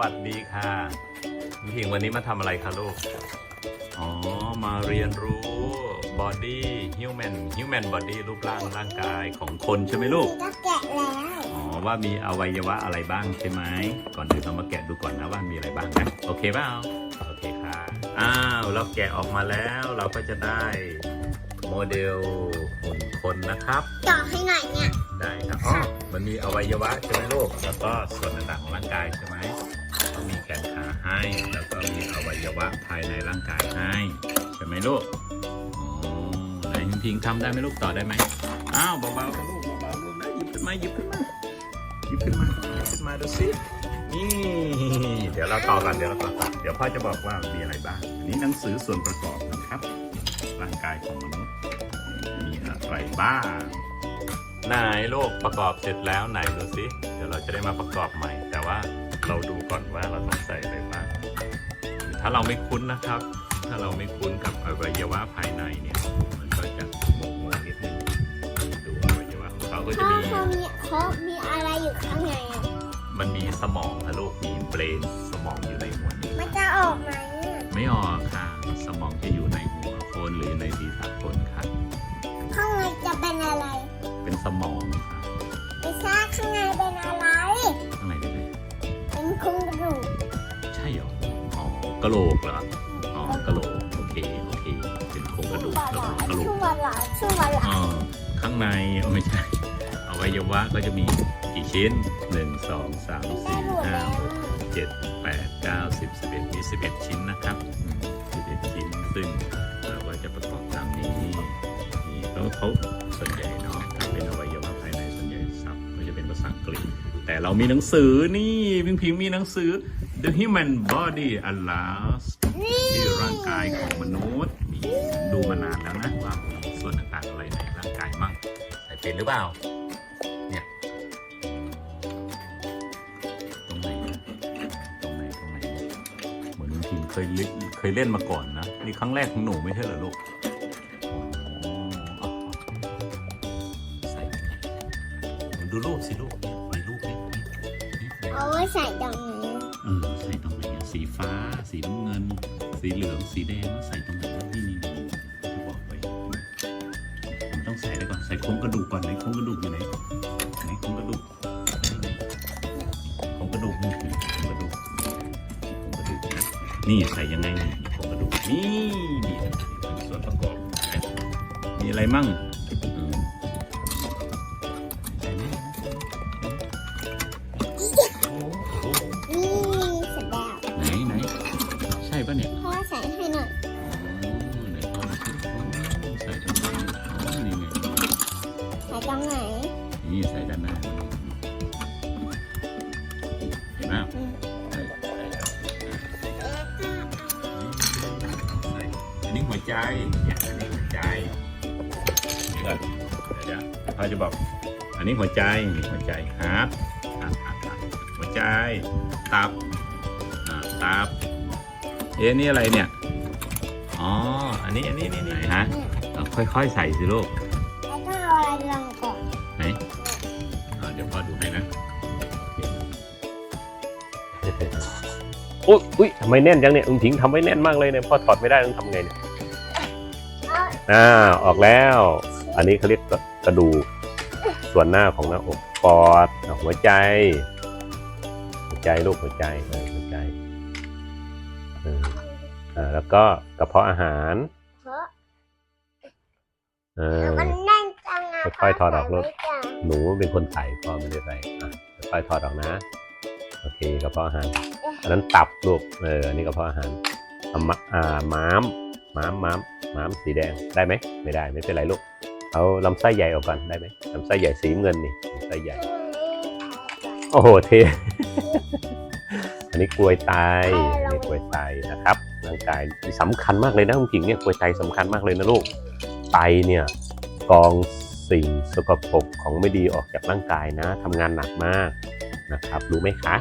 วัสดีค่ะพี่พิงวันนี้มาทำอะไรคะลูก อ๋อ มาเรียนรู้ body human human body รูปร่างร่างกายของคนใช่ไหมลูก ก็แกะแล้วอ๋อ ว่ามีอวัยวะอะไรบ้างใช่ไหม ก่อนอื่นเรามาแกะดูก่อนนะว่ามีอะไรบ้างนะ โอเคเปล่าโอเคค่ะ อ้าว เราแกะออกมาแล้วเราก็จะได้โมเดลหุ่นคนนะครับ ต่อให้หน่อยเนี่ย ได้ครับ อ๋อ มันมีอวัยวะใช่ไหมลูก แล้วก็ส่วนต่างๆของร่างกายใช่ไหมก็มีแขนขา ให้ แล้วก็มีอวัยวะภายในร่างกายให้ ใช่ไหมลูกอ๋อไหนพิงพิงทำได้ไหมลูกต่อได้ไหมอ้าวเบาๆนลูกเบาๆลูกนะหยิบขึ้นมาหยิบขึ้นมาหยิบขึ้นมาหยิบขึ้นมาดูสินี่เดี๋ยวเราต่อกันเดี๋ยวเราต่อกันเดี๋ยวพ่อจะบอกว่ามีอะไรบ้างอันนี้หนังสือส่วนประกอบนะครับ ร่างกายของมนุษย์ มีอะไรบ้างไหนโลกประกอบเสร็จแล้วไหนดูสิเดี๋ยวเราจะได้มาประกอบใหม่แต่ว่า เราดูก่อนว่าเราต้องใส่อะไรบ้างถ้าเราไม่คุ้นนะครับ ถ้าเราไม่คุ้นกับอวัยวะภายในเนี่ย มันก็จะงงๆนิดนึงดูอวัยวะของเขาก็จะพ่อมีเขามีเขามีอะไรอยู่ข้างในอะมันมีสมองค่ะลูกมีเบรนสมองอยู่ในหัวนี้มันจะออกไหมอะไม่ออกค่ะ สมองจะอยู่ในหัวคนหรือในศีรษะคนค่ะข้างในจะเป็นอะไร เป็นสมองค่ะไม่ทราบข้างในเป็นอะไร กระโหลกเหรอ อ๋อกระโหลก โอเค โอเค เป็นโครงกระดูกกระโหลกกระโหลชั่กวหลาชั่วหลาอ๋อข้างในเอาไม่ใช่อวัยวะก็จะมีกี่ชิ้นหนึ่งสองสามได้สี่หมดห้าแล้วหกเจ็ดแปดเก้าสิบสิบเอ็ดมีสิบเอ็ดชิ้นนะครับสิบเอ็ดชิ้น ซึ่งเราก็จะประกอบตามนี้นี่แล้วเขาส่วนใหญ่เนาะถ้าเป็นอวัยวะภายในส่วนใหญ่ศัพท์ก็จะเป็นภาษาอังกฤษ แต่เรามีหนังสือนี่พิงพิงมีหนังสือ The Human Body Atlas ที่ร่างกายของมนุษย์นี่ผมดูมานานแล้วนะว่ามีส่วนต่างๆอะไรในร่างกายมั่งใส่เป็นหรือเปล่า เนี่ย ตรงไหนนะตรงไหน ตรงไหน เหมือนลุงพิมเคยเล่นเคยเล่นมาก่อนนะ นี่ครั้งแรกของหนูไม่ใช่เหรอลูกอ๋อเอาๆใส่ตรงไหนดูรูปสิลูกเนี่ยมีรูปนี่นี่นี่เอาไว้ใส่ตรงนี้ สีฟ้า สีน้ำเงิน สีเหลือง สีแดงใส่ตรงไหนนี่นี่นี่จะบอกไปผมต้องใส่ได้ก่อน ใส่โครงกระดูกก่อนไหนโครงกระดูกอยู่ไหนไหนโครงกระดูกโครงกระดูกนี่โครงกระดูกโครงกระดูกนี่ใส่ยังไงนี่โครงกระดูกนี่นี่ส่วนประกอบ มีอะไรมั่ง นนี้หัวใจนี่หัวใจฮาร์ดฮาร์ดฮาร์ดฮาร์ดหัวใจ ตับอ่าตับ เอ๊ะนี่อะไรเนี่ย อ๋อ อันนี้ อันนี้นี่นี่ฮะเนี่ยเอาค่อยๆ ใส่สิลูกแล้วต้องเอาอะไรลงก่อน ไหนอ่าเดี๋ยวพ่อดูให้นะอุ๊ยอุ๊ยทำไมแน่นจังเนี่ยอึงถิงทำไว้แน่นมากเลยเนี่ยพ่อถอดไม่ได้ต้องทำไงเนี่ยเอาอ่าออกแล้ว อันนี้เขาเรียกกระกระดูก ส่วนหน้าของหน้าอกปอดอะหัวใจ หัวใจลูกหัวใจเออหัวใจเอออ่าแล้วก็กระเพาะอาหารเพราะเออมันแน่นจังอะค่อยๆถอดออกลูกพ่ใส่ไม่หนูเป็นคนใส่พ่อไม่ได้ใส่อะค่อยๆถอดออกนะโอเคกระเพาะอาหารอันนั้นตับลูกเอออันนี้กระเพาะอาหารอะมะอ่าม้ามม้ามม้ามม้ามสีแดงได้ไหมไม่ได้ไม่เป็นไรลูก เอาลำไส้ใหญ่ออกก่อนได้ไหมลำไส้ใหญ่สีเงินนี่ลำไส้ใหญ่ โอ้โหเท อันนี้กลวยไตอันนี้กลวยไตนะครับร่างกายสำคัญมากเลยนะคุณผิงเนี่ยกลวยไตสำคัญมากเลยนะลูกไตเนี่ยกรองสิ่งสกปรกของไม่ดีออกจากร่างกายนะทำงานหนักมากนะครับ รู้ไหมคะ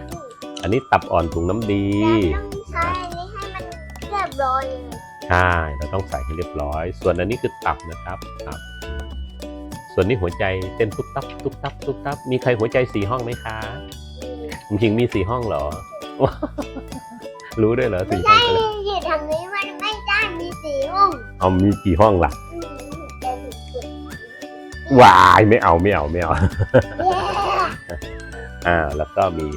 อันนี้ตับอ่อนถุงน้ำดีแล้วต้องใช้อันนี้ให้มันเรียบร้อยเลยใช่เราต้องใส่ให้เรียบร้อย ส่วนอันนี้คือตับนะครับตับ ส่วนนี้หัวใจเต้นตุ๊บตับตุ๊บตับตุ๊บตับมีใครหัวใจสี่ห้องไหมคะคุณพิงมีสี่ห้องเหรอใรู้ด้วยเหรอสี่ห้อใช่งก็เลยอยู่ทางนี้มันไม่ได้มีสีห้องเอามีกี่ห้องล่ะอืมแต่สุดวายไม่เอาไม่เอาไม่เอาๆเย้อ่าแล้วก็มี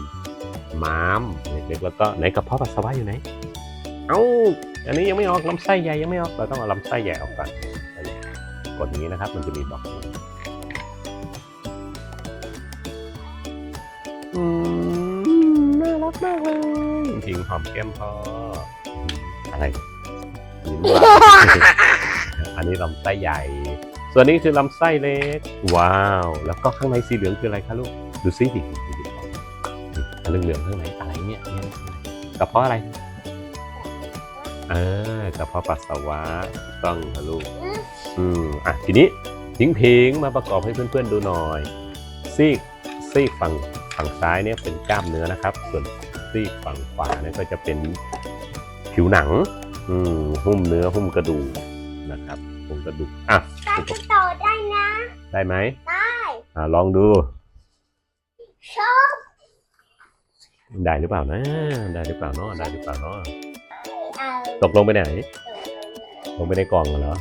ม้ามเล็กๆแล้วก็ไหนกระเพาะปัสสาวะอยู่ไหน เอ้าอันนี้ยังไม่ออกลำไส้ใหญ่ยังไม่ออกเราต้องเอาลำไส้ใหญ่ออกก่อน กดอย่างนี้นะครับ มันจะมีบอกอยู่อืมน่ารักมากเลยพิงหอมแก้มพออืมอะไรยิ้มหวานอันนี้ลำไส้ใหญ่ ส่วนนี้คือลำไส้เล็ก ว้าว แล้วก็ข้างในสีเหลืองคืออะไรคะลูก ดูซิดิดูดิอันเหลืองๆข้างในอะไรเนี่ยเนี่ยกระเพาะอะไรเออกระเพาะปัสสาวะถูกต้องค่ะลูก อืมอะทีนี้พิงพิงมาประกอบให้เพื่อนๆดูหน่อย ซีกซีกฝั่งฝั่งซ้ายเนี่ยเป็นกล้ามเนื้อนะครับ ส่วนซีกฝั่งขวาเนี่ยก็จะเป็นผิวหนัง อืมหุ้มเนื้อหุ้มกระดูกนะครับหุ้มกระดูกอะก็จะต่อได้นะ ได้ไหมได้อ่าลองดูชอบได้หรือเปล่านะ ได้หรือเปล่าเนาะได้หรือเปล่าเนาะเอาตกลงไปไหน ลงไปในกล่องเหรอ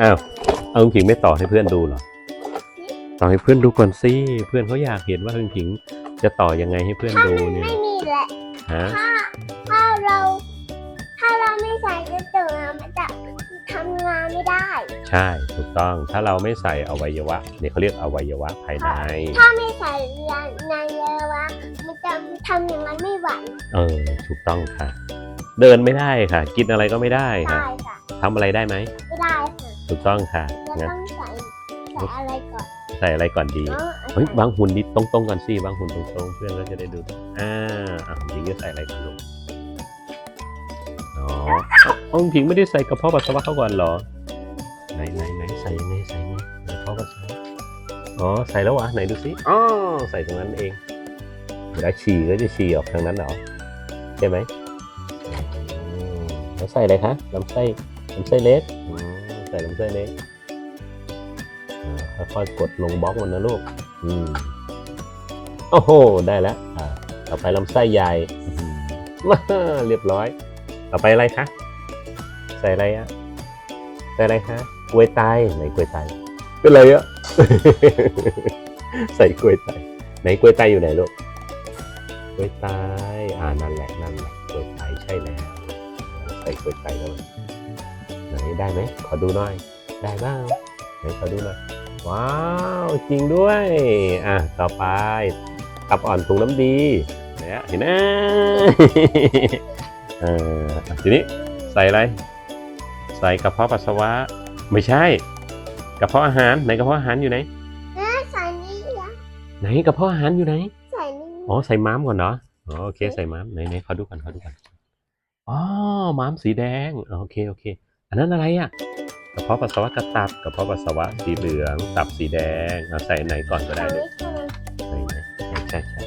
อ้าว เอาคุณผิงไม่ต่อให้เพื่อนดูเหรอ ต่อให้เพื่อนดูก่อนสิ เพื่อนเขาอยากเห็นว่าคุณผิงจะต่อยังไงให้เพื่อนดูเนี่ย ไม่มีแหละฮะถ้าถ้าเรา ถ้าเราไม่ใส่กระตือมันจะทำงานไม่ได้ ใช่ ถูกต้อง ถ้าเราไม่ใส่อวัยวะเนี่ยเขาเรียกอวัยวะภายใน ถ้าไม่ใส่เรียนในเยาวะมันจะทำอย่างนั้นไม่ไหว เออ ถูกต้องค่ะ เดินไม่ได้ค่ะ กินอะไรก็ไม่ได้ค่ะ ได้ค่ะ ทำอะไรได้ไหม ไม่ได้ค่ะถูกต้องค่ะเรางั้นต้องใส่ใส่อะไรก่อนใส่อะไรก่อนดี เนาะเฮ้ยบางหุ่นนิดตรงๆก่อนสิบางหุ่นตรงๆ เพื่อนก็จะได้ดู อ่าอะหญิงจะใส่อะไรก่อนลูกอ๋อเอาหญิงไม่ได้ใส่กระเพาะปัสสาวะเข้าก่อนเหรอ ไหนไหนไหนใส่ยังไงใส่ยังไงกระเพาะปัสสาวะอ๋อใส่แล้ววะไหนดูสิอ๋อใส่ตรงนั้นเองเวลาฉี่ก็จะฉี่ออกทางนั้นเหรอใช่ไหมอืม แล้วใส่อะไรคะลำไส้ลำไส้เล็กอืมใส่ลำไส้เล็กอ่าค่อยๆกดลงบล็อกมันนะลูกอืมโอ้โห ได้แล้วอ่าต่อไปลำไส้ใหญ่อื้อหือว้าเรียบร้อย ต่อไปอะไรคะใส่อะไรอะใส่อะไรคะกล้วยไตไหนกล้วยไตเป็นอะไรอะใส่กล้วยไตไหนกล้วยไตอยู่ไหนลูกกล้วยไตอ่านั่นแหละนั่นแหละกล้วยไตใช่แล้วใส่กล้วยไตแล้วไหนได้ไหมขอดูหน่อย ได้บ้างไหนขอดูหน่อย ว้าว จริงด้วย อะ ต่อไปตับอ่อนถุงน้ำดีเนี่ยเห็นไหมเอออะทีนี้ใส่อะไร ใส่กระเพาะปัสสาวะ ไม่ใช่ กระเพาะอาหารไหนกระเพาะอาหารอยู่ไหนเอ๊ะใส่นี่นะไหนกระเพาะอาหารอยู่ไหน ใส่นี่ อ๋อ ใส่ม้ามก่อนเนาะอ๋อโอเค ใส่ม้ามไหนไหนขอดูก่อนขอดูก่อน อ๋อม้ามสีแดงอ๋อโอเคโอเค อันนั้นอะไรอะกระเพาะปัสสาวะกระตับกระเพาะปัสสาวะสีเหลือง ตับสีแดงเอาใส่ไหนก่อนก็ได้ใส่ลูกนี่ใช่ไหมใช่ใช่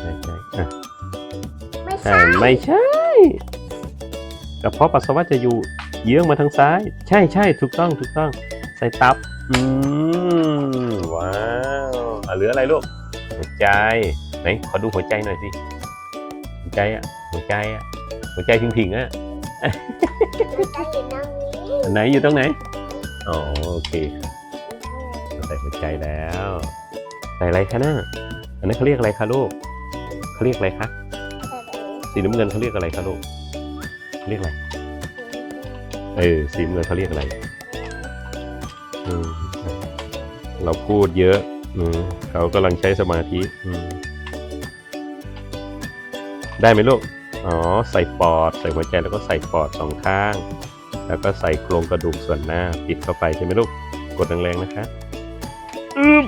ใช่ใช่ใช่อะไม่ใช่ใช่ไม่ใช่กระเพาะปัสสาวะจะอยู่เยื้องมาทางซ้าย ใช่ใช่ถูกต้องถูกต้อง ใส่ตับอืมว้าวอะเหลืออะไรลูกหัวใจไหนขอดูหัวใจหน่อยสิหัวใจอะหัวใจอะ หัวใจพิงๆอะมันจะอยู่ตรงนี้อันไหนอยู่ตรงไหนอ๋อโอเคเราใส่หัวใจแล้วใส่อะไรคะน่าอันนั้นเขาเรียกอะไรคะลูกเขาเรียกอะไรคะสีน้ำเงินเขาเรียกอะไรคะลูกเขาเรียกอะไรเออสีน้ำเงินเขาเรียกอะไรอืมเราพูดเยอะอืมเขากำลังใช้สมาธิอืมได้ไหมลูก อ๋อ ใส่ปอด ใส่หัวใจแล้วก็ใส่ปอดสองข้าง แล้วก็ใส่โครงกระดูกส่วนหน้าปิดเข้าไปใช่ไหมลูก กดแรงๆนะคะอืม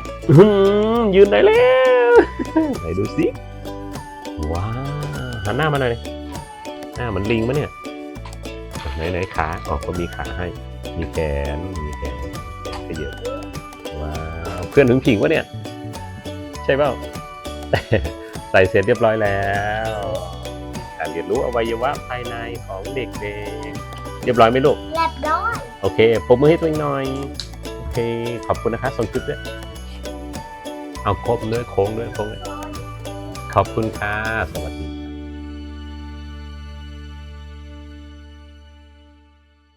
ยืนได้แล้วไหนดูสิว้าหันหน้ามาหน่อยหน้าเหมือนลิงมะเนี่ยไหนไหนขาอ๋อก็มีขาให้ มีแขน มีแขนขนก็เยอะว้าวเพื่อนถึงผิงวะเนี่ย ใช่เปล่า ใส่เสร็จเรียบร้อยแล้ว รียนรู้อวัยวะภายในของเด็กๆ เรียบร้อยไหมลูก เรียบร้อย โอเคปรบมือให้ตัวเองหน่อย โอเค ขอบคุณนะคะส่งคลิปด้วย เอาครบด้วยโค้งด้วยโค้งด้วย ขอบคุณค่ะ สวัสดี